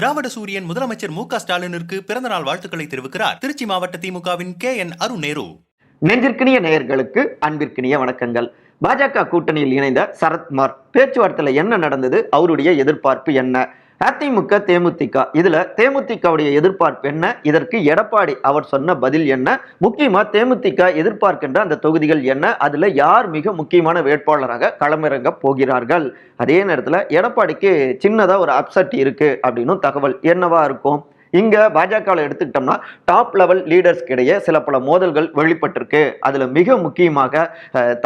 திராவிட சூரியன் முதலமைச்சர் மு க ஸ்டாலினிற்கு பிறந்தநாள் வாழ்த்துக்களை தெரிவிக்கிறார். திருச்சி மாவட்ட திமுகவின் கே என் அருண் நேரு. நெஞ்சிற்கினிய நேயர்களுக்கு அன்பிற்கினிய வணக்கங்கள். பாஜக கூட்டணியில் இணைந்த சரத்குமார் பேச்சுவார்த்தையில் என்ன நடந்தது? அவருடைய எதிர்பார்ப்பு என்ன? அதிமுக தேமுதிக. இதுல தேமுதிகவுடைய எதிர்பார்ப்பு என்ன? இதற்கு எடப்பாடி அவர் சொன்ன பதில் என்ன? முக்கியமா தேமுதிக எதிர்பார்க்கின்ற அந்த தொகுதிகள் என்ன? அதுல யார் மிக முக்கியமான வேட்பாளராக களமிறங்க போகிறார்கள்? அதே நேரத்துல எடப்பாடிக்கு சின்னதா ஒரு அப்செட் இருக்கு அப்படின்னும் தகவல் என்னவா இருக்கும்? இங்க பாஜகவில் எடுத்துக்கிட்டோம்னா டாப் லெவல் லீடர்ஸ்க்கு இடையே சில பல மோதல்கள் வெளிப்பட்டிருக்கு. அதுல மிக முக்கியமாக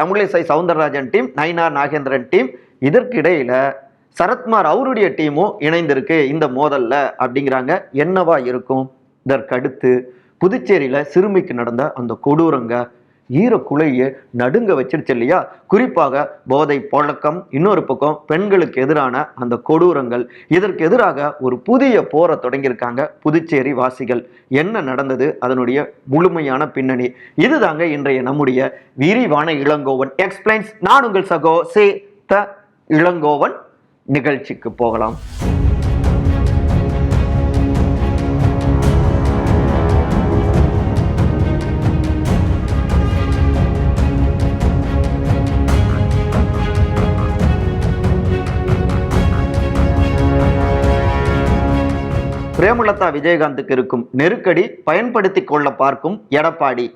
தமிழிசை சவுந்தரராஜன் டீம் நயினார் நாகேந்திரன் டீம் இதற்கிடையில சரத்குமார் அவருடைய டீமும் இணைந்திருக்கு இந்த மோதல்ல அப்படிங்கிறாங்க. என்னவா இருக்கும்? இதற்கடுத்து புதுச்சேரியில சிறுமிக்கு நடந்த அந்த கொடூரங்க ஈர நடுங்க வச்சிருச்சு இல்லையா? குறிப்பாக போதை பழக்கம் இன்னொரு பக்கம் பெண்களுக்கு எதிரான அந்த கொடூரங்கள். இதற்கு எதிராக ஒரு புதிய போரை தொடங்கியிருக்காங்க புதுச்சேரி வாசிகள். என்ன நடந்தது? அதனுடைய முழுமையான பின்னணி. இதுதாங்க இன்றைய நம்முடைய விரிவான இளங்கோவன். எக்ஸ்பிளைன்ஸ் நான் உங்கள் சகோ சே த இளங்கோவன். நிகழ்ச்சிக்கு போகலாம். பிரேமலதா விஜயகாந்துக்கு இருக்கும் நெருக்கடி பயன்படுத்தி கொள்ள பார்க்கும் எடப்பாடி.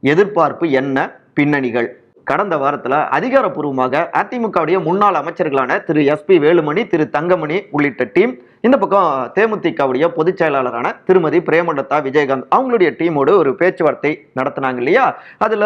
எதிர்பார்ப்பு என்ன? பின்னணிகள். கடந்த வாரத்துல அதிகாரப்பூர்வமாக அதிமுகவுடைய முன்னாள் அமைச்சர்களான திரு எஸ்பி வேலுமணி திரு தங்கமணி உள்ளிட்ட டீம் இந்த பக்கம் தேமுதிகவுடைய பொதுச் செயலாளரான திருமதி பிரேமலதா விஜயகாந்த் அவங்களுடைய டீமோடு ஒரு பேச்சுவார்த்தை நடத்தினாங்க இல்லையா? அதுல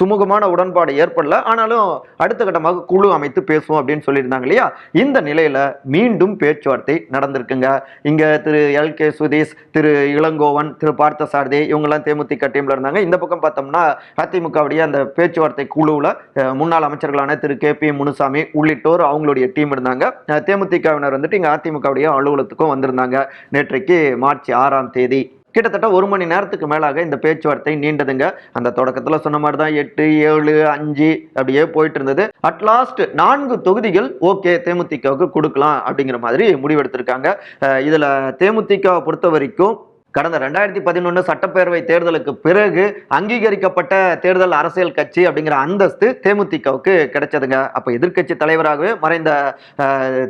சுமூகமான உடன்பாடு ஏற்படல. ஆனாலும் அடுத்த கட்டமாக குழு அமைத்து பேசுவோம் அப்படின்னு சொல்லியிருந்தாங்க இல்லையா? இந்த நிலையில மீண்டும் பேச்சுவார்த்தை நடந்திருக்குங்க. இங்க திரு எல். கே. சுதீஷ் திரு இளங்கோவன் திரு பார்த்தசாரதி இவங்கெல்லாம் தேமுதிக டீம்ல இருந்தாங்க. இந்த பக்கம் பார்த்தோம்னா அதிமுகவுடைய அந்த பேச்சுவார்த்தை குழுவில் முன்னாள் அமைச்சர்களான திரு கே. பி. முனுசாமி உள்ளிட்டோர் அவங்களுடைய டீம் இருந்தாங்க. தேமுதிகவினர் வந்துட்டு இங்க அதிமுகவுடைய அலுவலகத்துக்கும் வந்திருந்தாங்க. நேற்றைக்கு மார்ச் ஆறாம் தேதி. கிட்டத்தட்ட ஒரு மணி நேரத்துக்கு மேலாக இந்த பேச்சுவார்த்தை நீண்டதுங்க. அந்த தொடக்கத்தில் சொன்ன மாதிரி தான் எட்டு ஏழு அஞ்சு அப்படியே போயிட்டு இருந்தது. அட்லாஸ்ட் நான்கு தொகுதிகள் ஓகே தேமுதிகவுக்கு கொடுக்கலாம் அப்படிங்கிற மாதிரி முடிவெடுத்திருக்காங்க. இதில் இதுல தேமுதிகவை பொறுத்த வரைக்கும் கடந்த ரெண்டாயிரத்தி பதினொன்று சட்டப்பேரவை தேர்தலுக்கு பிறகு அங்கீகரிக்கப்பட்ட தேர்தல் அரசியல் கட்சி அப்படிங்கிற அந்தஸ்து தேமுதிகவுக்கு கிடைச்சதுங்க. அப்போ எதிர்க்கட்சி தலைவராகவே மறைந்த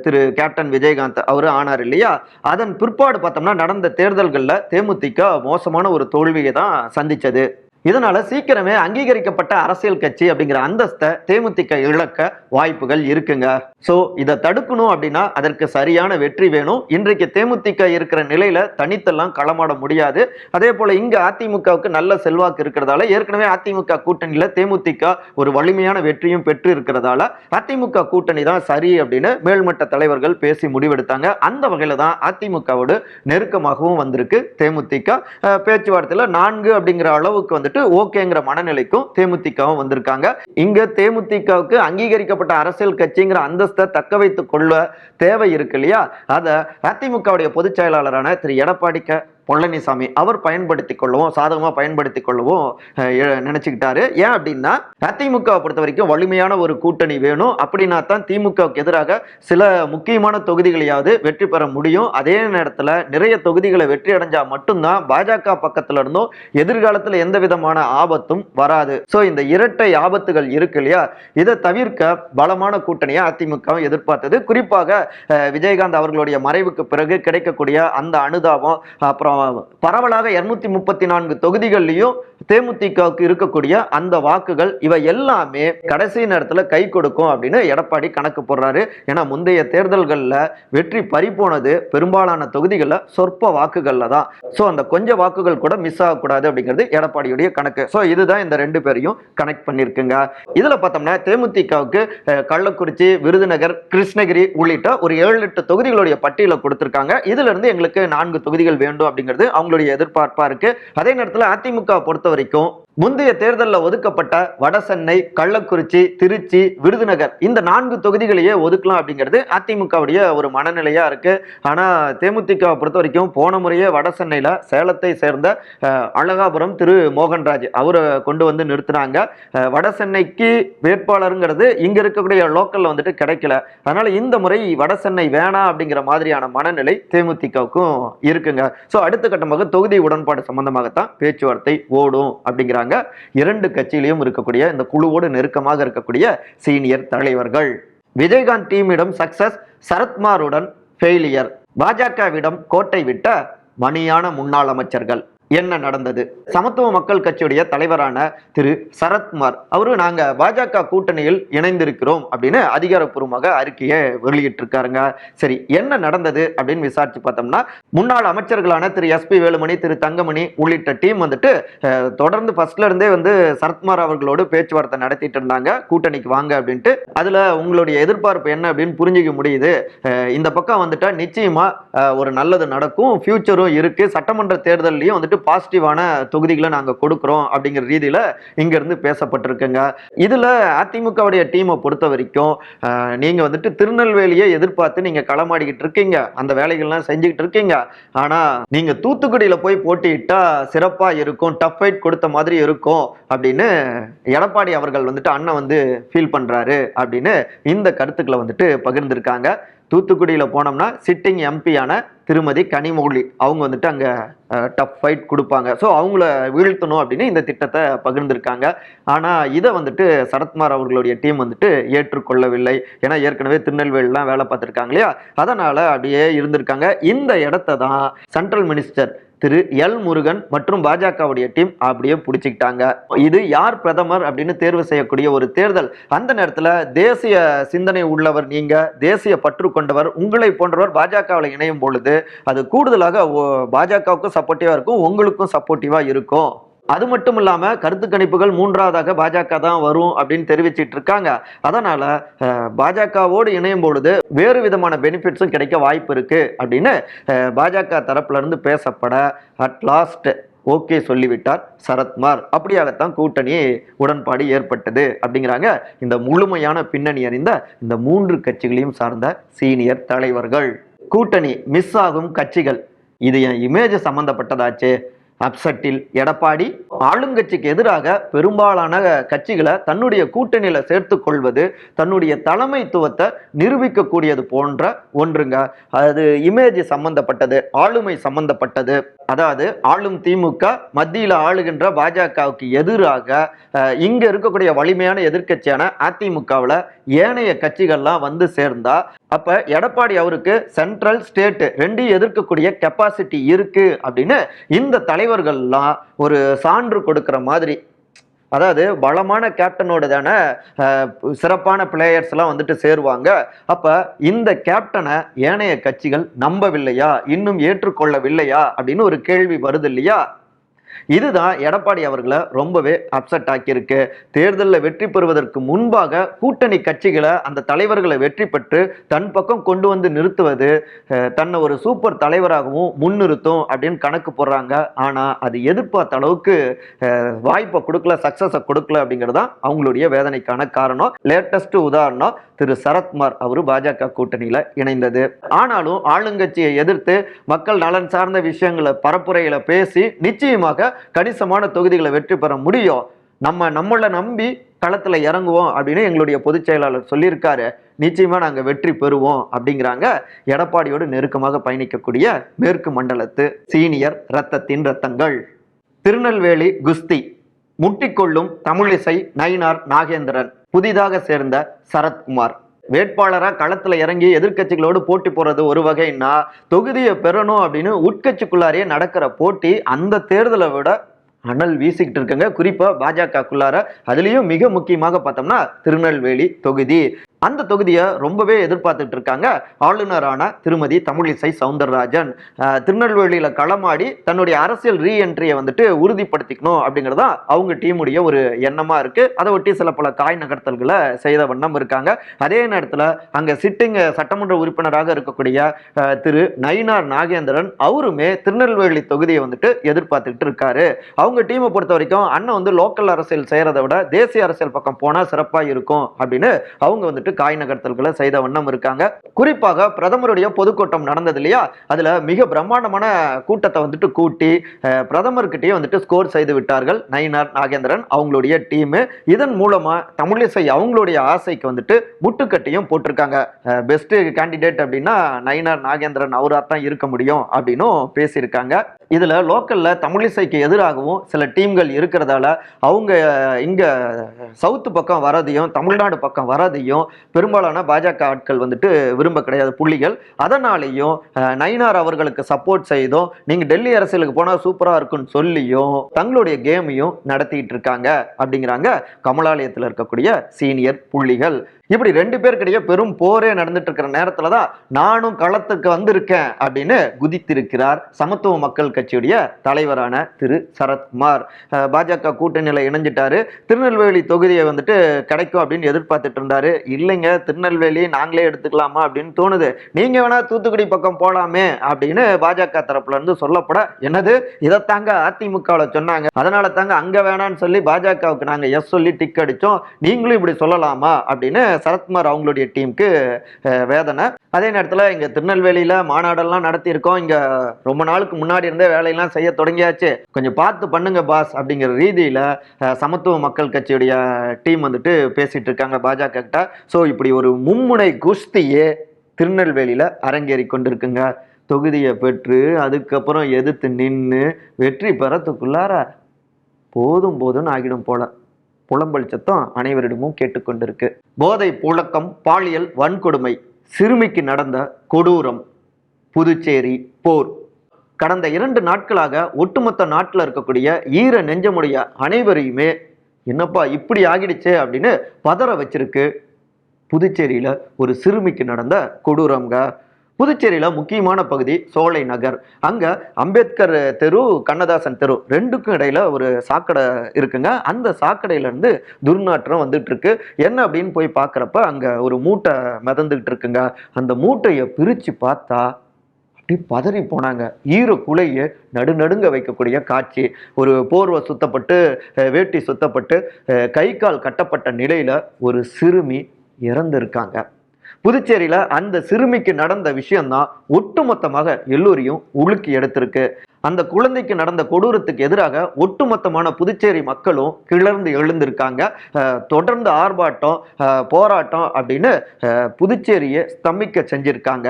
திரு கேப்டன் விஜயகாந்த் அவரு ஆனார் இல்லையா? அதன் பிற்பாடு பார்த்தோம்னா நடந்த தேர்தல்களில் தேமுதிக மோசமான ஒரு தோல்வியை தான் சந்திச்சது. இதனால சீக்கிரமே அங்கீகரிக்கப்பட்ட அரசியல் கட்சி அப்படிங்கிற அந்தஸ்தை தேமுதிக இழக்க வாய்ப்புகள் இருக்குங்க. ஸோ இதை தடுக்கணும் அப்படின்னா அதற்கு சரியான வெற்றி வேணும். இன்றைக்கு தேமுதிக இருக்கிற நிலையில தனித்தெல்லாம் களமாட முடியாது. அதே போல இங்க அதிமுகவுக்கு நல்ல செல்வாக்கு இருக்கிறதால ஏற்கனவே அதிமுக கூட்டணியில தேமுதிக ஒரு வலிமையான வெற்றியும் பெற்று இருக்கிறதால அதிமுக கூட்டணி தான் சரி அப்படின்னு மேல்மட்ட தலைவர்கள் பேசி முடிவெடுத்தாங்க. அந்த வகையில தான் அதிமுகவோடு நெருக்கமாகவும் வந்திருக்கு. தேமுதிக பேச்சுவார்த்தையில் பேச்சுவார்த்தையில நான்கு அப்படிங்கிற அளவுக்கு வந்துட்டு ஓகேங்கிற மனநிலைக்கும் தேமுதிகவும் வந்திருக்காங்க. இங்க தேமுதிகவுக்கு அங்கீகரிக்கப்பட்ட அரசியல் கட்சிங்கிற அந்தஸ்தை தக்க வைத்துக் கொள்ள தேவை இருக்கு இல்லையா? அதை அதிமுகவுடைய பொதுச் செயலாளரான திரு எடப்பாடி க பழனிசாமி அவர் பயன்படுத்தி கொள்ளவும் சாதகமாக பயன்படுத்தி கொள்ளவும் அஹ், நினைச்சுக்கிட்டாரு. ஏன் அப்படின்னா அதிமுகவை பொறுத்த வரைக்கும் வலிமையான ஒரு கூட்டணி வேணும். அப்படின்னா தான் திமுகவுக்கு எதிராக சில முக்கியமான தொகுதிகளையாவது வெற்றி பெற முடியும். அதே நேரத்தில் நிறைய தொகுதிகளை வெற்றி அடைஞ்சா மட்டும்தான் பாஜக பக்கத்துல இருந்தும் எதிர்காலத்தில் எந்த விதமான ஆபத்தும் வராது. ஸோ இந்த இரட்டை ஆபத்துகள் இருக்கு இல்லையா? இதை தவிர்க்க பலமான கூட்டணியை அதிமுக எதிர்பார்த்தது. குறிப்பாக விஜயகாந்த் அவர்களுடைய மறைவுக்கு பிறகு கிடைக்கக்கூடிய அந்த அனுதாபம் அப்புறம் பரவலாக இரநூத்தி முப்பத்தி நான்கு தொகுதிகள்லையும் தேமுதிகவுக்கு இருக்கக்கூடிய அந்த வாக்குகள் இவை எல்லாமே கடைசி நேரத்தில் கை கொடுக்கும் அப்படின்னு எடப்பாடி கணக்கு போடுறாரு. ஏன்னா முந்தைய தேர்தல்களில் வெற்றி பறிப்போனது பெரும்பாலான தொகுதிகளில் சொற்ப வாக்குகளில் தான். ஸோ அந்த கொஞ்ச வாக்குகள் கூட மிஸ் ஆகக்கூடாது அப்படிங்கிறது எடப்பாடியுடைய கணக்கு. ஸோ இதுதான் இந்த ரெண்டு பேரையும் கனெக்ட் பண்ணியிருக்குங்க இதில் பார்த்தோம்னா தேமுதிகவுக்கு கள்ளக்குறிச்சி விருதுநகர் கிருஷ்ணகிரி உள்ளிட்ட ஒரு ஏழு எட்டு தொகுதிகளுடைய பட்டியலை கொடுத்துருக்காங்க. இதுல இருந்து எங்களுக்கு நான்கு தொகுதிகள் வேண்டும் அப்படிங்கிறது அவங்களுடைய எதிர்பார்ப்பா இருக்கு. அதே நேரத்தில் அதிமுக பொறுத்த வரைக்கும் முந்தைய தேர்தலில் ஒதுக்கப்பட்ட வடசென்னை கள்ளக்குறிச்சி திருச்சி விருதுநகர் இந்த நான்கு தொகுதிகளையே ஒதுக்கலாம் அப்படிங்கிறது அதிமுகவுடைய ஒரு மனநிலையாக இருக்குது ஆனால் தேமுதிகவை பொறுத்த வரைக்கும் போன முறையே வடசென்னையில் சேலத்தை சேர்ந்த அழகாபுரம் திரு மோகன்ராஜ் அவரை கொண்டு வந்து நிறுத்தினாங்க. வடசென்னைக்கு வேட்பாளருங்கிறது இங்கே இருக்கக்கூடிய லோக்கலில் வந்துட்டு கிடைக்கல. அதனால் இந்த முறை வடசென்னை வேணாம் அப்படிங்கிற மாதிரியான மனநிலை தேமுதிகவுக்கும் இருக்குங்க. ஸோ அடுத்த கட்டமாக தொகுதி உடன்பாடு சம்பந்தமாகத்தான் பேச்சுவார்த்தை ஓடும் அப்படிங்கிறாங்க. இரண்டு கட்சியிலையும் இருக்கக்கூடிய இந்த குழுவோடு நெருக்கமாக இருக்கக்கூடிய சீனியர் தலைவர்கள். விஜயகாந்த் டீமிடம் சக்சஸ் சரத்குமாருடன் ஃபெயிலியர் பாஜகவிடம் கோட்டை விட்ட மணியான முன்னாள் அமைச்சர்கள். என்ன நடந்தது? சமத்துவ மக்கள் கட்சியுடைய தலைவரான திரு சரத்குமார் அவரு நாங்க பாஜக கூட்டணியில் இணைந்திருக்கிறோம் அப்படின்னு அதிகாரப்பூர்வமாக அறிக்கையை வெளியிட்டிருக்காருங்க. சரி என்ன நடந்தது அப்படின்னு விசாரிச்சு பார்த்தோம்னா முன்னாள் அமைச்சர்களான திரு எஸ்பி வேலுமணி திரு தங்கமணி உள்ளிட்ட டீம் வந்துட்டு தொடர்ந்து ஃபர்ஸ்ட்ல இருந்தே வந்து சரத்குமார் அவர்களோடு பேச்சுவார்த்தை நடத்திட்டு இருந்தாங்க. கூட்டணிக்கு வாங்க அப்படின்ட்டு. அதுல உங்களுடைய எதிர்பார்ப்பு என்ன அப்படின்னு புரிஞ்சுக்க முடியுது. இந்த பக்கம் வந்துட்டா நிச்சயமா ஒரு நல்லது நடக்கும். ஃபியூச்சரும் இருக்கு. சட்டமன்ற தேர்தலையும் வந்துட்டு பாசிட்டிவான தொகுதிகளை நாங்க கொடுக்குறோம் அப்படிங்கிற ரீதியில இங்கேருந்து பேசப்பட்டிருக்குங்க. இதுல அதிமுகவுடைய டீமை பொறுத்த வரைக்கும் நீங்கள் நீங்க வந்துட்டு திருநெல்வேலியை எதிர்பார்த்து நீங்க களமாடிக்கிட்டு இருக்கீங்க. அந்த வேலைகள்லாம் செஞ்சுக்கிட்டு இருக்கீங்க. ஆனா நீங்க தூத்துக்குடியில போய் போட்டியிட்டா சிறப்பா இருக்கும் டஃப் ஃபைட் கொடுத்த மாதிரி இருக்கும் அப்படின்னு எடப்பாடி அவர்கள் வந்துட்டு அண்ணன் வந்து ஃபீல் பண்றாரு அப்படின்னு இந்த கருத்துக்களை வந்துட்டு பகிர்ந்திருக்காங்க. தூத்துக்குடியில் போனோம்னா சிட்டிங் எம்பியான திருமதி கனிமொழி. அவங்க வந்துட்டு அங்கே டஃப் ஃபைட் கொடுப்பாங்க. ஸோ அவங்கள வீழ்த்தணும் அப்படின்னு இந்த திட்டத்தை பகிர்ந்திருக்காங்க. ஆனால் இதை வந்துட்டு சரத்குமார் அவர்களுடைய டீம் வந்துட்டு ஏற்றுக்கொள்ளவில்லை. ஏன்னா ஏற்கனவே திருநெல்வேலிலாம் வேலை பார்த்துருக்காங்க இல்லையா? அதனால் அப்படியே இருந்திருக்காங்க. இந்த இடத்த தான் central minister Thiru L Murugan மற்றும் பாஜகவுடைய டீம் அப்படியே பிடிச்சிக்கிட்டாங்க. இது யார் பிரதமர் அப்படின்னு தேர்வு செய்யக்கூடிய ஒரு தேர்தல். அந்த நேரத்தில் தேசிய சிந்தனை உள்ளவர் நீங்க தேசிய பற்று கொண்டவர் உங்களை போன்றவர் பாஜகவில் இணையும் பொழுது அது கூடுதலாக பாஜகவுக்கும் சப்போர்ட்டிவாக இருக்கும் உங்களுக்கும் சப்போர்ட்டிவாக இருக்கும். அது மட்டும் இல்லாமல் கருத்து கணிப்புகள் மூன்றாவதாக பாஜக தான் வரும் அப்படின்னு தெரிவிச்சிட்டு இருக்காங்க. அதனால பாஜகவோடு இணையும் பொழுது வேறு விதமான பெனிஃபிட்ஸும் கிடைக்க வாய்ப்பு இருக்கு அப்படின்னு பாஜக தரப்புலருந்து பேசப்பட அட் லாஸ்ட் ஓகே சொல்லிவிட்டார் சரத்குமார். அப்படியாகத்தான் கூட்டணி உடன்பாடு ஏற்பட்டது அப்படிங்கிறாங்க இந்த முழுமையான பின்னணி அறிந்த இந்த மூன்று கட்சிகளையும் சார்ந்த சீனியர் தலைவர்கள். கூட்டணி மிஸ் ஆகும் கட்சிகள். இது என் இமேஜ் சம்மந்தப்பட்டதாச்சு அப்செட்டில் எடப்பாடி ஆளுங்கட்சிக்கு எதிராக பெரும்பாலான கட்சிகளை தன்னுடைய கூட்டணியில சேர்த்து கொள்வது தன்னுடைய தலைமைத்துவத்தை நிரூபிக்கக்கூடியது போன்ற ஒன்றுங்க. அது இமேஜ் சம்பந்தப்பட்டது ஆளுமை சம்பந்தப்பட்டது. அதாவது ஆளும் திமுக மத்தியில் ஆளுகின்ற பாஜகவுக்கு எதிராக இங்க இருக்கக்கூடிய வலிமையான எதிர்க்கட்சியான அதிமுகவில் ஏனைய கட்சிகள்லாம் வந்து சேர்ந்தா அப்போ எடப்பாடி அவருக்கு சென்ட்ரல் ஸ்டேட்டு ரெண்டையும் எதிர்க்கக்கூடிய கெப்பாசிட்டி இருக்குது அப்படின்னு இந்த தலைவர்கள்லாம் ஒரு சான்று கொடுக்குற மாதிரி. அதாவது பலமான கேப்டனோட தானே சிறப்பான பிளேயர்ஸ்லாம் வந்துட்டு சேருவாங்க. அப்போ இந்த கேப்டனை ஏனைய கட்சிகள் நம்பவில்லையா? இன்னும் ஏற்றுக்கொள்ளவில்லையா? அப்படின்னு ஒரு கேள்வி வருது இல்லையா? இதுதான் எடப்பாடி அவர்களை ரொம்பவே அப்செட் ஆக்கியிருக்கு. தேர்தலில் வெற்றி பெறுவதற்கு முன்பாக கூட்டணி கட்சிகளை அந்த தலைவர்களை வெற்றி பெற்று தன் பக்கம் கொண்டு வந்து நிறுத்துவது அஹ், தன்னை ஒரு சூப்பர் தலைவராகவும் முன்னிறுத்தும் அப்படின்னு கணக்கு போடுறாங்க. ஆனால் அது எதிர்பார்த்த அளவுக்கு வாய்ப்பை கொடுக்கல சக்ஸஸை கொடுக்கல அப்படிங்கிறது தான் அவங்களுடைய வேதனைக்கான காரணம். லேட்டஸ்ட் உதாரணம் திரு சரத்குமார் அவர் பாஜக கூட்டணியில் இணைந்தது. ஆனாலும் ஆளுங்கட்சியை எதிர்த்து மக்கள் நலன் சார்ந்த விஷயங்களை பரப்புரையில் பேசி நிச்சயமாக கணிசமான தொகுதிகளை வெற்றி பெற முடியும். நம்ம நம்மளை நம்பி களத்தில் இறங்குவோம் அப்படின்னு எங்களுடைய பொதுச் செயலாளர் சொல்லியிருக்காரு. நிச்சயமாக நாங்கள் வெற்றி பெறுவோம் அப்படிங்கிறாங்க. எடப்பாடியோடு நெருக்கமாக பயணிக்கக்கூடிய மேற்கு மண்டலத்து சீனியர் ரத்தத்தின் ரத்தங்கள். திருநெல்வேலி குஸ்தி. முட்டிக்கொள்ளும் தமிழிசை நயினார் நாகேந்திரன் புதிதாக சேர்ந்த சரத்குமார். வேட்பாளரா களத்துல இறங்கி எதிர்க்கட்சிகளோடு போட்டி போறது ஒரு வகைன்னா தொகுதியை பெறணும் அப்படின்னு உட்கட்சிக்குள்ளாரியே நடக்கிற போட்டி அந்த தேர்தலை விட அனல் வீசிக்கிட்டு இருக்குங்க. குறிப்பா பாஜகக்குள்ளார அதுலயும் மிக முக்கியமாக பார்த்தோம்னா திருநெல்வேலி தொகுதி. அந்த தொகுதியை ரொம்பவே எதிர்பார்த்துட்டு இருக்காங்க. ஆளுநரான திருமதி தமிழிசை சவுந்தரராஜன் திருநெல்வேலியில் களமாடி தன்னுடைய அரசியல் ரீஎன்ட்ரியை வந்துட்டு உறுதிப்படுத்திக்கணும் அப்படிங்கிறதா அவங்க டீமுடைய ஒரு எண்ணமாக இருக்குது அதை ஒட்டி சில பல காய் நகர்த்தல்களை செய்த வண்ணம் இருக்காங்க. அதே நேரத்தில் அங்கே சிட்டிங் சட்டமன்ற உறுப்பினராக இருக்கக்கூடிய திரு நயினார் நாகேந்திரன் அவருமே திருநெல்வேலி தொகுதியை வந்துட்டு எதிர்பார்த்துக்கிட்டு இருக்காரு. அவங்க டீமை பொறுத்த வரைக்கும் அண்ணன் வந்து லோக்கல் அரசியல் செய்கிறத விட தேசிய அரசியல் பக்கம் போனால் சிறப்பாக இருக்கும் அப்படின்னு அவங்க வந்துட்டு காய் நகர்த்தல்களை செய்த வண்ணம் இருக்காங்க. குறிப்பாக பிரதமருடைய பொதுக்கூட்டம் நடந்தது இல்லையா? அதுல மிக பிரம்மாண்டமான கூட்டத்தை வந்துட்டு கூட்டி அஹ், பிரதமர்கிட்டயே வந்துட்டு ஸ்கோர் செய்து விட்டார்கள் நயினார் நாகேந்திரன் அவங்களுடைய டீம் இதன் மூலமா தமிழிசை அவங்களுடைய ஆசைக்கு வந்துட்டு முட்டுக்கட்டையும் போட்டிருக்காங்க. பெஸ்ட் கேண்டிடேட் அப்படின்னா நயினார் நாகேந்திரன் அவராக தான் இருக்க முடியும் அப்படின்னும் பேசியிருக்காங்க. இதில் லோக்கலில் தமிழிசைக்கு எதிராகவும் சில டீம்கள் இருக்கிறதால அவங்க இங்கே சவுத்து பக்கம் வரதையும் தமிழ்நாடு பக்கம் வரதையும் பெரும்பாலான பாஜக ஆட்கள் வந்துட்டு விரும்ப கிடையாது புள்ளிகள். அதனாலேயும் நயினார் அவர்களுக்கு சப்போர்ட் செய்தும் நீங்கள் டெல்லி அரசியலுக்கு போனால் சூப்பராக இருக்குன்னு சொல்லியும் தங்களுடைய கேமையும் நடத்திட்டு இருக்காங்க அப்படிங்கிறாங்க கமலாலயத்தில் இருக்கக்கூடிய சீனியர் புள்ளிகள். இப்படி ரெண்டு பேருக்கிடையே பெரும் போரே நடந்துட்டு இருக்கிற நேரத்துல தான் நானும் களத்துக்கு வந்திருக்கேன் அப்படின்னு குதித்திருக்கிறார் சமத்துவ மக்கள் கட்சியுடைய தலைவரான திரு சரத்குமார். பாஜக கூட்டணியில இணைஞ்சிட்டாரு. திருநெல்வேலி தொகுதியை வந்துட்டு கிடைக்கும் அப்படின்னு எதிர்பார்த்துட்டு இருந்தாரு. இல்லைங்க திருநெல்வேலி நாங்களே எடுத்துக்கலாமா அப்படின்னு தோணுது. நீங்க வேணா தூத்துக்குடி பக்கம் போலாமே அப்படின்னு பாஜக தரப்புல இருந்து சொல்லப்பட என்னது? இதைத்தாங்க அதிமுகவில் சொன்னாங்க. அதனால தாங்க அங்க வேணான்னு சொல்லி பாஜகவுக்கு நாங்க எஸ் சொல்லி டிக் அடிச்சோம். நீங்களும் இப்படி சொல்லலாமா அப்படின்னு சரத்குமார் அவங்களுடைய டீமுக்கு வேதனை. அதே நேரத்தில் இங்கே திருநெல்வேலியில மாநாடெல்லாம் நடத்தியிருக்கோம். இங்க ரொம்ப நாளுக்கு முன்னாடி இருந்தே வேலையெல்லாம் செய்ய தொடங்கியாச்சு. கொஞ்சம் பார்த்து பண்ணுங்க பாஸ் அப்படிங்கிற ரீதியில சமத்துவ மக்கள் கட்சியுடைய டீம் வந்துட்டு பேசிட்டு இருக்காங்க பாஜக கிட்ட. ஸோ இப்படி ஒரு மும்முனை குஸ்தியே திருநெல்வேலியில அரங்கேறி கொண்டிருக்குங்க. தொகுதியை பெற்று அதுக்கப்புறம் எதிர்த்து நின்று வெற்றி பெறத்துக்குள்ளார போதும் போதும்னு ஆகிடும் போல. புலம்பல் சத்தம் அனைவரிடமும் கேட்டுக்கொண்டிருக்கு. போதை புழக்கம் பாலியல் வன்கொடுமை சிறுமிக்கு நடந்த கொடூரம் புதுச்சேரி போர். கடந்த இரண்டு நாட்களாக ஒட்டுமொத்த நாட்டில் இருக்கக்கூடிய ஈர நெஞ்சமுடைய அனைவரையுமே என்னப்பா இப்படி ஆகிடுச்சே அப்படின்னு பதற வச்சிருக்கு. புதுச்சேரியில் ஒரு சிறுமிக்கு நடந்த கொடூரம்ங்க. புதுச்சேரியில் முக்கியமான பகுதி சோலை நகர். அங்கே அம்பேத்கர் தெரு கண்ணதாசன் தெரு ரெண்டுக்கும் இடையில ஒரு சாக்கடை இருக்குங்க. அந்த சாக்கடையிலேருந்து துர்நாற்றம் வந்துட்டு இருக்கு. என்ன அப்படின்னு போய் பார்க்குறப்ப அங்கே ஒரு மூட்டை மிதந்துகிட்டு இருக்குங்க. அந்த மூட்டையை பிரித்து பார்த்தா அப்படி பதறி போனாங்க. ஈர குலையை நடுநடுங்க வைக்கக்கூடிய காட்சி. ஒரு போர்வை சுத்தப்பட்டு வேட்டி சுத்தப்பட்டு கை கால் கட்டப்பட்ட நிலையில் ஒரு சிறுமி இறந்திருக்காங்க. புதுச்சேரியில் அந்த சிறுமிக்கு நடந்த விஷயம்தான் ஒட்டுமொத்தமாக எல்லோரையும் உலுக்கி எடுத்திருக்கு. அந்த குழந்தைக்கு நடந்த கொடூரத்துக்கு எதிராக ஒட்டுமொத்தமான புதுச்சேரி மக்களும் கிளர்ந்து எழுந்திருக்காங்க. தொடர்ந்து ஆர்ப்பாட்டம் போராட்டம் அப்படின்னு புதுச்சேரியை ஸ்தம்பிக்க செஞ்சிருக்காங்க.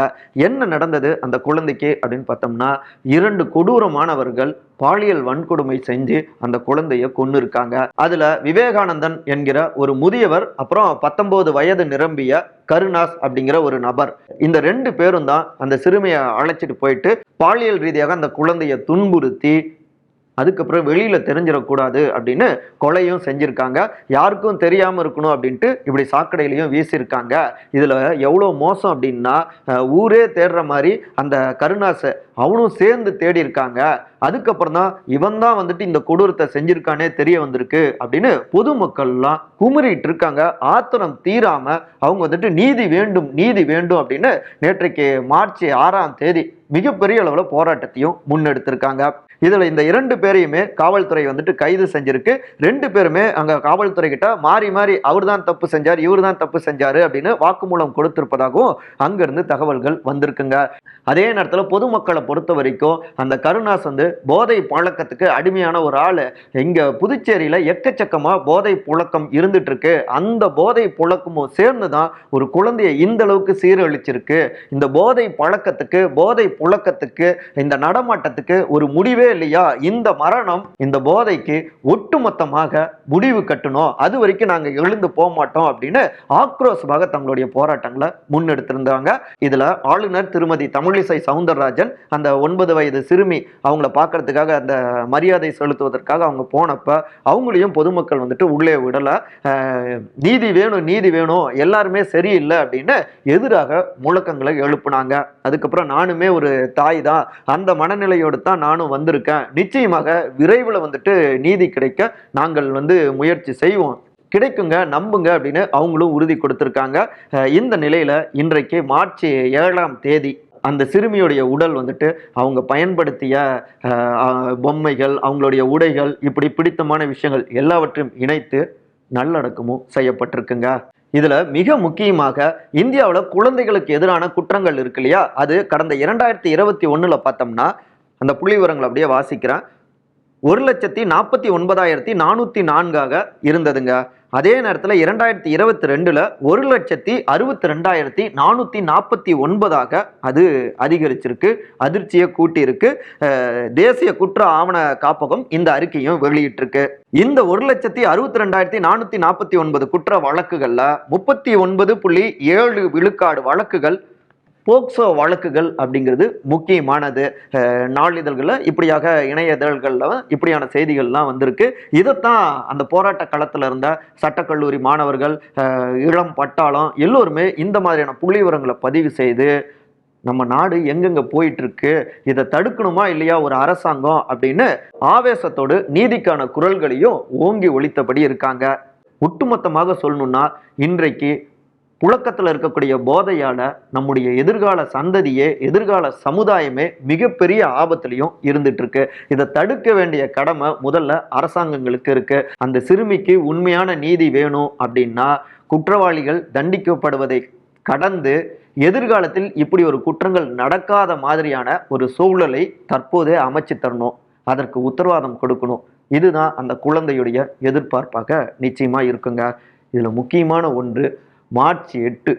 என்ன நடந்தது அந்த குழந்தைக்கு அப்படின்னு பார்த்தோம்னா இரண்டு கொடூரமானவர்கள் பாலியல் வன்கொடுமை செஞ்சு அந்த குழந்தைய கொன்னு இருக்காங்க அதுல விவேகானந்தன் என்கிற ஒரு முதியவர் அப்புறம் பத்தொன்பது வயது நிரம்பிய கருணாஸ் அப்படிங்கிற ஒரு நபர். இந்த ரெண்டு பேரும் தான் அந்த சிறுமியை அழைச்சிட்டு போயிட்டு பாலியல் ரீதியாக அந்த குழந்தைய துன்புறுத்தி அதுக்கப்புறம் வெளியில் தெரிஞ்சிடக்கூடாது அப்படின்னு கொலையும் செஞ்சுருக்காங்க. யாருக்கும் தெரியாமல் இருக்கணும் அப்படின்ட்டு இப்படி சாக்கடையிலையும் வீசியிருக்காங்க. இதில் எவ்வளோ மோசம் அப்படின்னா ஊரே தேடுற மாதிரி அந்த கருணாசை அவனும் சேர்ந்து தேடி இருக்காங்க அதுக்கப்புறம் தான் இவன் தான் வந்துட்டு இந்த கொடூரத்தை செஞ்சிருக்கானே தெரிய வந்திருக்கு அப்படின்னு பொதுமக்கள்லாம் குமுறிட்டு இருக்காங்க. ஆத்திரம் தீராம அவங்க வந்துட்டு நீதி வேண்டும் நீதி வேண்டும் அப்படின்னு நேற்றைக்கு மார்ச் ஆறாம் தேதி மிகப்பெரிய அளவில் போராட்டத்தையும் முன்னெடுத்திருக்காங்க. இதில் இந்த இரண்டு பேரையுமே காவல்துறை வந்துட்டு கைது செஞ்சிருக்கு. ரெண்டு பேருமே அங்கே காவல்துறை கிட்ட மாறி மாறி அவர் தான் தப்பு செஞ்சார் இவர் தான் தப்பு செஞ்சார் அப்படின்னு வாக்குமூலம் கொடுத்திருப்பதாகவும் அங்கிருந்து தகவல்கள் வந்திருக்குங்க. அதே நேரத்தில் பொதுமக்களை பொறுத்த வரைக்கும் அந்த கருணாஸ் வந்து போதை பழக்கத்துக்கு அடிமையான ஒரு ஆள். இங்கே புதுச்சேரியில் எக்கச்சக்கமாக போதை புழக்கம் இருந்துட்டு இருக்கு அந்த போதை புழக்கமும் சேர்ந்து தான் ஒரு குழந்தையை இந்த அளவுக்கு சீரழிச்சிருக்கு. இந்த போதை பழக்கத்துக்கு போதை புழக்கத்துக்கு இந்த நடமாட்டத்துக்கு ஒரு முடிவே இல்லையா? இந்த மரணம் இந்த போதைக்கு ஒட்டுமொத்தமாக முடிவு கட்டணும். அது வரைக்கும் நாங்க எழுந்து போக மாட்டோம் அப்படின்னு ஆக்ரோஷமாக தங்களுடைய போராட்டங்களை முன்னெடுத்திருந்தாங்க. இதுல ஆளுநர் திருமதி தமிழிசை சவுந்தரராஜன் அந்த ஒன்பது வயது சிறுமி அவங்கள பார்க்கறதுக்காக அந்த மரியாதை செலுத்துவதற்காக அவங்க போனப்ப அவங்களையும் பொதுமக்கள் வந்துட்டு உள்ளே விடல. நீதி வேணும் நீதி வேணும் எல்லாருமே சரியில்லை அப்படின்னு எதிராக முழக்கங்களை எழுப்புனாங்க. அதுக்கப்புறம் நானுமே ஒரு தாய் தான். அந்த மனநிலையோடு தான் நானும் வந்து இருக்கேன். நிச்சயமாக விரைவில் வந்துட்டு நீதி கிடைக்க நாங்கள் வந்து முயற்சி செய்வோம். கிடைக்குங்க நம்புங்க அப்படின்னு அவங்களும் உறுதி கொடுத்துருக்காங்க. இந்த நிலையில இன்றைக்கு மார்ச் ஏழாம் தேதி அந்த சிறுமியுடைய உடல் வந்துட்டு அவங்க பயன்படுத்திய பொம்மைகள் அவங்களுடைய உடைகள் இப்படி பிடித்தமான விஷயங்கள் எல்லாவற்றையும் இணைத்து நல்லடக்கமும் செய்யப்பட்டிருக்குங்க. இதுல மிக முக்கியமாக இந்தியாவில் குழந்தைகளுக்கு எதிரான குற்றங்கள் இருக்கு இல்லையா? அது கடந்த இரண்டாயிரத்தி இருபத்தி ஒண்ணுல பார்த்தோம்னா அந்த புள்ளி விவரங்களை அப்படியே வாசிக்கிறேன். ஒரு லட்சத்தி நாற்பத்தி ஒன்பதாயிரத்தி நானூற்றி நான்காக இருந்ததுங்க. அதே நேரத்தில் இரண்டாயிரத்தி இருபத்தி ரெண்டில் ஒரு லட்சத்தி அறுபத்தி ரெண்டாயிரத்தி நானூற்றி நாற்பத்தி ஒன்பதாக அது அதிகரிச்சிருக்கு அதிர்ச்சியை கூட்டியிருக்கு. தேசிய குற்ற ஆவண காப்பகம் இந்த அறிக்கையும் வெளியிட்டிருக்கு. இந்த ஒரு லட்சத்தி அறுபத்தி ரெண்டாயிரத்தி நானூற்றி நாற்பத்தி ஒன்பது குற்ற வழக்குகளில் முப்பத்தி ஒன்பது புள்ளி ஏழு விழுக்காடு வழக்குகள் போக்சோ வழக்குகள் அப்படிங்கிறது முக்கியமானது. நாளிதழ்களில் இப்படியாக இணையதழ்களில் இப்படியான செய்திகள்லாம் வந்திருக்கு. இதைத்தான் அந்த போராட்ட களத்தில் இருந்த சட்டக்கல்லூரி மாணவர்கள் இளம் பட்டாளம் எல்லோருமே இந்த மாதிரியான புள்ளி விவரங்களை பதிவு செய்து நம்ம நாடு எங்கெங்க போயிட்டு இருக்கு இதை தடுக்கணுமா இல்லையா ஒரு அரசாங்கம் அப்படின்னு ஆவேசத்தோடு நீதிக்கான குரல்களையும் ஓங்கி ஒழித்தபடி இருக்காங்க. ஒட்டுமொத்தமாக சொல்லணும்னா இன்றைக்கு புழக்கத்தில் இருக்கக்கூடிய போதையால நம்முடைய எதிர்கால சந்ததியே எதிர்கால சமுதாயமே மிகப்பெரிய ஆபத்துலையும் இருந்துட்டு இருக்கு இதை தடுக்க வேண்டிய கடமை முதல்ல அரசாங்கங்களுக்கு இருக்கு. அந்த சிறுமிக்கு உண்மையான நீதி வேணும் அப்படின்னா குற்றவாளிகள் தண்டிக்கப்படுவதை கடந்து எதிர்காலத்தில் இப்படி ஒரு குற்றங்கள் நடக்காத மாதிரியான ஒரு சூழலை தற்போதே அமைச்சு தரணும். அதற்கு உத்தரவாதம் கொடுக்கணும். இதுதான் அந்த குழந்தையுடைய எதிர்பார்ப்பாக நிச்சயமாக இருக்குங்க. இதில் முக்கியமான ஒன்று மார்ச் எட்டு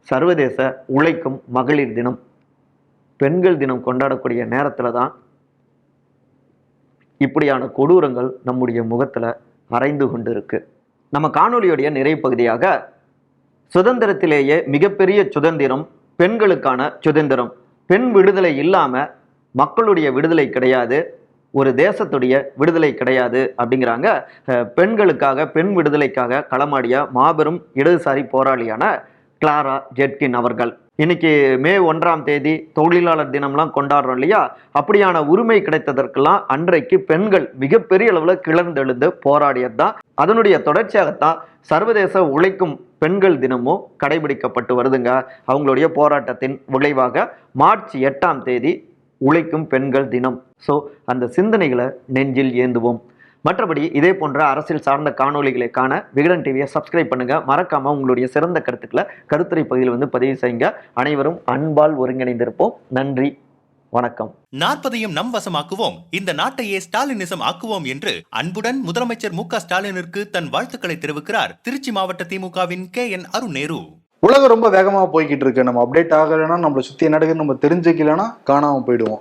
சர்வதேச உழைக்கும் மகளிர் தினம். பெண்கள் தினம் கொண்டாடக்கூடிய நேரத்தில் தான் இப்படியான கொடூரங்கள் நம்முடைய முகத்தில் அரைந்து கொண்டு இருக்கு நம்ம காணொலியுடைய நிறைவு பகுதியாக சுதந்திரத்திலேயே மிகப்பெரிய சுதந்திரம் பெண்களுக்கான சுதந்திரம். பெண் விடுதலை இல்லாமல் மக்களுடைய விடுதலை கிடையாது. ஒரு தேசத்துடைய விடுதலை கிடையாது அப்படிங்கிறாங்க. பெண்களுக்காக பெண் விடுதலைக்காக களமாடிய மாபெரும் இடதுசாரி போராளியான கிளாரா ஜெட்கின் அவர்கள். இன்னைக்கு மே ஒன்றாம் தேதி தொழிலாளர் தினம்லாம் கொண்டாடுறோம் இல்லையா? அப்படியான உரிமை கிடைத்ததற்கெல்லாம் அன்றைக்கு பெண்கள் மிகப்பெரிய அளவில் கிளர்ந்தெழுந்து போராடியது தான் அதனுடைய தொடர்ச்சியாகத்தான் சர்வதேச உழைக்கும் பெண்கள் தினமும் கடைபிடிக்கப்பட்டு வருதுங்க. அவங்களுடைய போராட்டத்தின் விளைவாக மார்ச் எட்டாம் தேதி உழைக்கும் பெண்கள் தினம். ஸோ அந்த சிந்தனைகளை நெஞ்சில் ஏந்துவோம். மற்றபடி இதே போன்ற அரசியல் சார்ந்த காணொலிகளை காண விகடன் டிவியை சப்ஸ்கிரைப் பண்ணுங்க. மறக்காம உங்களுடைய சிறந்த கருத்துக்களை கருத்துரை பகுதியில் வந்து பதிவு செய்யுங்க. அனைவரும் அன்பால் ஒருங்கிணைந்திருப்போம். நன்றி. வணக்கம். நாற்பதையும் நம் வசமாக்குவோம். இந்த நாட்டையே ஸ்டாலினிசம் ஆக்குவோம் என்று அன்புடன் முதலமைச்சர் மு க ஸ்டாலினிற்கு தன் வாழ்த்துக்களை தெரிவிக்கிறார். திருச்சி மாவட்ட திமுகவின் கே என் அருண் நேரு. உலகம் ரொம்ப வேகமாக போய்கிட்டு இருக்கு நம்ம அப்டேட் ஆகலைன்னா நம்மளை சுற்றி என்ன நடக்குதுன்னு நம்ம தெரிஞ்சுக்கலன்னா காணாமல் போயிடுவோம்.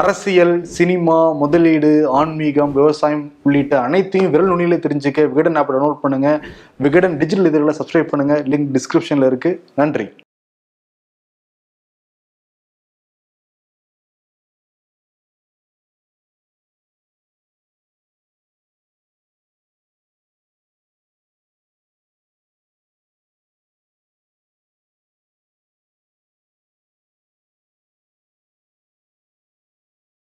அரசியல் சினிமா முதலீடு ஆன்மீகம் விவசாயம் உள்ளிட்ட அனைத்தையும் விரல் நுனியில தெரிஞ்சுக்க விகடன் ஆப்பை டவுன்லோட் பண்ணுங்கள் விகடன் டிஜிட்டல் இதழில் சப்ஸ்கிரைப் பண்ணுங்க. லிங்க் டிஸ்கிரிப்ஷனில் இருக்குது நன்றி.